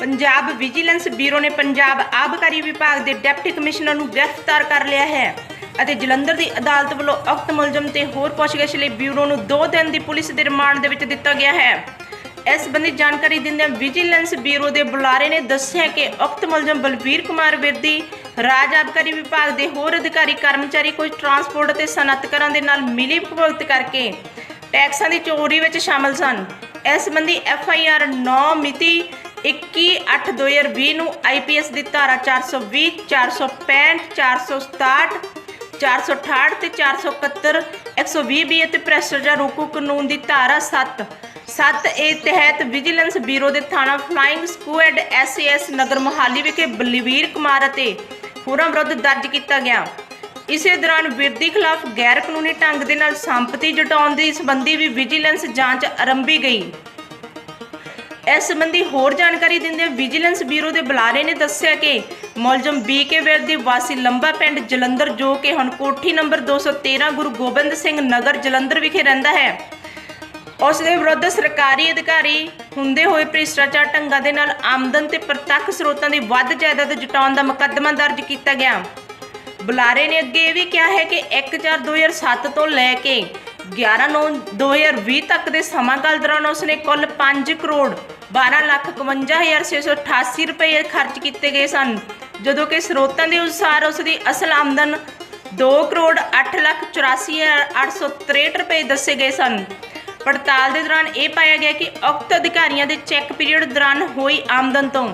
Punjab vigilance bureau ਨੇ ਪੰਜਾਬ ਆਬਕਾਰੀ ਵਿਭਾਗ ਦੇ ਡਿਪਟੀ ਕਮਿਸ਼ਨਰ ਨੂੰ ਗ੍ਰਿਫਤਾਰ ਕਰ ਲਿਆ ਹੈ ਅਤੇ ਜਲੰਧਰ ਦੀ ਅਦਾਲਤ ਵੱਲੋਂ ਉਕਤ ਮੁਲਜ਼ਮ ਤੇ ਹੋਰ ਪੁੱਛਗਿੱਛ ਲਈ ਬਿਊਰੋ ਨੂੰ 2 ਦਿਨ ਦੀ ਪੁਲਿਸ ਦੇ ਰਿਮਾਂਡ ਦੇ ਵਿੱਚ ਦਿੱਤਾ ਗਿਆ ਹੈ। ਇਸ ਸੰਬੰਧੀ ਜਾਣਕਾਰੀ ਦਿੰਦਿਆਂ ਵਿਜੀਲੈਂਸ ਬਿਊਰੋ ਦੇ ਬੁਲਾਰੇ ਨੇ ਦੱਸਿਆ ਕਿ ਉਕਤ ਮੁਲਜ਼ਮ ਬਲਬੀਰ ਕੁਮਾਰ ਵਿਰਦੀ, ਰਾਜ ਆਬਕਾਰੀ ਵਿਭਾਗ ਦੇ ਹੋਰ ਅਧਿਕਾਰੀ ਕਰਮਚਾਰੀ ਕੁਝ ਟਰਾਂਸਪੋਰਟ ਅਤੇ ਸਨਅਤਕਾਰਾਂ ਦੇ ਨਾਲ ਮਿਲੀ ਭੁਗਤ ਕਰਕੇ ਟੈਕਸਾਂ ਦੀ ਚੋਰੀ ਵਿੱਚ ਸ਼ਾਮਲ ਸਨ। ਇਸ ਸੰਬੰਧੀ ਐਫ ਆਈ ਆਰ 9 ਮਿਤੀ 21/8/2020 ਨੂੰ ਆਈਪੀਐਸ ਦੀ ਧਾਰਾ 420 465 467 468 ਤੇ 471 120 ਬੀ ਅਤੇ ਭ੍ਰਿਸ਼ਟਾਚਾਰ ਰੋਕੂ ਕਾਨੂੰਨ ਦੀ ਧਾਰਾ 7 7 ਏ ਤਹਿਤ ਵਿਜੀਲੈਂਸ ਬਿਊਰੋ ਦੇ ਥਾਣਾ flying squad SAS Nagar Mohali ਵਿਖੇ ਬਲਵੀਰ ਕੁਮਾਰ ਅਤੇ ਹੋਰਾਂ ਵਿਰੁੱਧ ਦਰਜ ਕੀਤਾ ਗਿਆ। ਇਸੇ ਦੌਰਾਨ ਵਿਰਦੀ ਖਿਲਾਫ ਗੈਰ ਕਾਨੂੰਨੀ ਢੰਗ ਦੇ ਨਾਲ ਸੰਪਤੀ ਜਟਾਉਣ ਦੀ ਸੰਬੰਧੀ ਵੀ ਵਿਜੀਲੈਂਸ ਜਾਂਚ ਆਰੰਭੀ ਗਈ। ਇਸ ਸੰਬੰਧੀ ਹੋਰ ਜਾਣਕਾਰੀ ਦਿੰਦੇ ਵਿਜੀਲੈਂਸ ਬਿਊਰੋ ਦੇ ਬੁਲਾਰੇ ਨੇ ਦੱਸਿਆ ਕਿ ਮੁਲਜ਼ਮ ਬੀਕੇ ਵਿਰਦੀ ਵਾਸੀ ਲੰਬਾ ਪਿੰਡ ਜਲੰਧਰ ਜੋ ਕਿ ਹੁਣ ਕੋਠੀ ਨੰਬਰ 213 ਗੁਰੂ ਗੋਬਿੰਦ ਸਿੰਘ ਨਗਰ ਜਲੰਧਰ ਵਿਖੇ ਰਹਿੰਦਾ ਹੈ। ਉਸ ਦੇ ਵਿਰੁੱਧ ਸਰਕਾਰੀ ਅਧਿਕਾਰੀ ਹੁੰਦੇ ਹੋਏ ਭ੍ਰਿਸ਼ਟਾਚਾਰ ਢੰਗਾਂ ਦੇ ਨਾਲ ਆਮਦਨ ਤੇ ਪ੍ਰਤੱਖ ਸਰੋਤਾਂ ਦੀ ਵੱਧ ਜਾਇਦਾਦ ਜੁਟਾਉਣ ਦਾ ਮੁਕੱਦਮਾ ਦਰਜ ਕੀਤਾ ਗਿਆ। ਬੁਲਾਰੇ ਨੇ ਅੱਗੇ ਇਹ ਵੀ ਕਿਹਾ ਹੈ ਕਿ 1/4/2007 ਤੋਂ ਲੈ ਕੇ 11/9/2020 ਤੱਕ ਦੇ ਸਮਾਂ ਕਾਲ ਦੌਰਾਨ ਉਸਨੇ ਕੁੱਲ 5 ਕਰੋੜ 1251688 ਰੁਪਏ ਖਰਚ ਕੀਤੇ ਗਏ ਸਨ। ਜਦੋਂ ਕਿ ਸਰੋਤਾਂ ਦੇ ਅਨੁਸਾਰ ਉਸ ਦੀ ਅਸਲ ਆਮਦਨ 2 ਕਰੋੜ 884863 ਰੁਪਏ ਦੱਸੇ ਗਏ ਸਨ। ਪੜਤਾਲ ਦੇ ਦੌਰਾਨ ਇਹ ਪਾਇਆ ਗਿਆ ਕਿ ਉਕਤ ਅਧਿਕਾਰੀਆਂ ਦੇ ਚੈੱਕ ਪੀਰੀਅਡ ਦੌਰਾਨ ਹੋਈ ਆਮਦਨ ਤੋਂ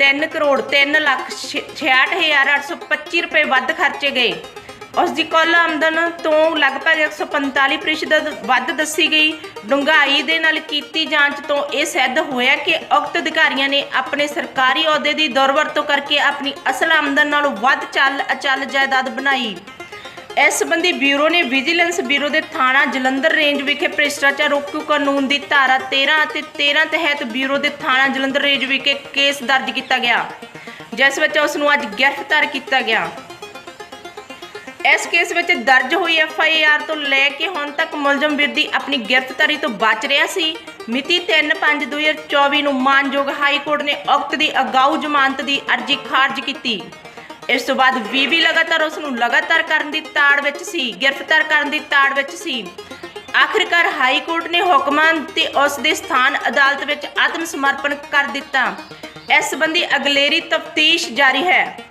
3 ਕਰੋੜ 3 ਲੱਖ 66825 ਰੁਪਏ ਵੱਧ ਖਰਚੇ ਗਏ। ਉਸ ਦੀ ਕੁੱਲ ਆਮਦਨ ਤੋਂ ਲਗਭਗ 145 ਪ੍ਰਤੀਸ਼ਤ ਵੱਧ ਦੱਸੀ ਗਈ। ਡੂੰਘਾਈ ਦੇ ਨਾਲ ਕੀਤੀ ਜਾਂਚ ਤੋਂ ਇਹ ਸਿੱਧ ਹੋਇਆ ਕਿ ਉਕਤ ਅਧਿਕਾਰੀਆਂ ਨੇ ਆਪਣੇ ਸਰਕਾਰੀ ਅਹੁਦੇ ਦੀ ਦੁਰਵਰਤੋਂ ਕਰਕੇ ਆਪਣੀ ਅਸਲ ਆਮਦਨ ਨਾਲੋਂ ਵੱਧ ਚੱਲ ਅਚਲ ਜਾਇਦਾਦ ਬਣਾਈ। ਇਸ ਸੰਬੰਧੀ ਬਿਊਰੋ ਨੇ ਵਿਜੀਲੈਂਸ ਬਿਊਰੋ ਦੇ ਥਾਣਾ ਜਲੰਧਰ ਰੇਂਜ ਵਿਖੇ ਭ੍ਰਿਸ਼ਟਾਚਾਰ ਰੋਕੂ ਕਾਨੂੰਨ ਦੀ ਧਾਰਾ 13 ਅਤੇ 13 ਤਹਿਤ ਬਿਊਰੋ ਦੇ ਥਾਣਾ ਜਲੰਧਰ ਰੇਂਜ ਵਿਖੇ ਕੇਸ ਦਰਜ ਕੀਤਾ ਗਿਆ, ਜਿਸ ਵਿੱਚ ਉਸ ਨੂੰ ਅੱਜ ਗ੍ਰਿਫਤਾਰ ਕੀਤਾ ਗਿਆ। ਇਸ ਕੇਸ ਵਿੱਚ ਦਰਜ ਹੋਈ ਐਫ ਆਈ ਆਰ ਤੋਂ ਲੈ ਕੇ ਹੁਣ ਤੱਕ ਮੁਲਜ਼ਮ ਵਿਰਦੀ ਆਪਣੀ ਗ੍ਰਿਫਤਾਰੀ ਤੋਂ ਬਚ ਰਿਹਾ ਸੀ। ਮਿਤੀ 3/5/2024 ਨੂੰ ਮਾਨਯੋਗ ਹਾਈ ਕੋਰਟ ਨੇ ਉਕਤ ਦੀ ਅਗਾਊ ਜ਼ਮਾਨਤ ਦੀ ਅਰਜ਼ੀ ਖਾਰਜ ਕੀਤੀ। ਇਸ ਤੋਂ ਬਾਅਦ ਵੀ ਵੀ ਲਗਾਤਾਰ ਉਸ ਨੂੰ ਲਗਾਤਾਰ ਕਰਨ ਦੀ ਤਾੜ ਵਿੱਚ ਸੀ, ਗ੍ਰਿਫਤਾਰ ਕਰਨ ਦੀ ਤਾੜ ਵਿੱਚ ਸੀ। ਆਖਿਰਕਾਰ ਹਾਈ ਕੋਰਟ ਨੇ ਹੁਕਮਾਂ ਤੇ ਉਸ ਦੇ ਸਥਾਨ ਅਦਾਲਤ ਵਿੱਚ ਆਤਮ ਸਮਰਪਣ ਕਰ ਦਿੱਤਾ। ਇਸ ਸੰਬੰਧੀ ਅਗਲੇਰੀ ਤਫਤੀਸ਼ ਜਾਰੀ ਹੈ।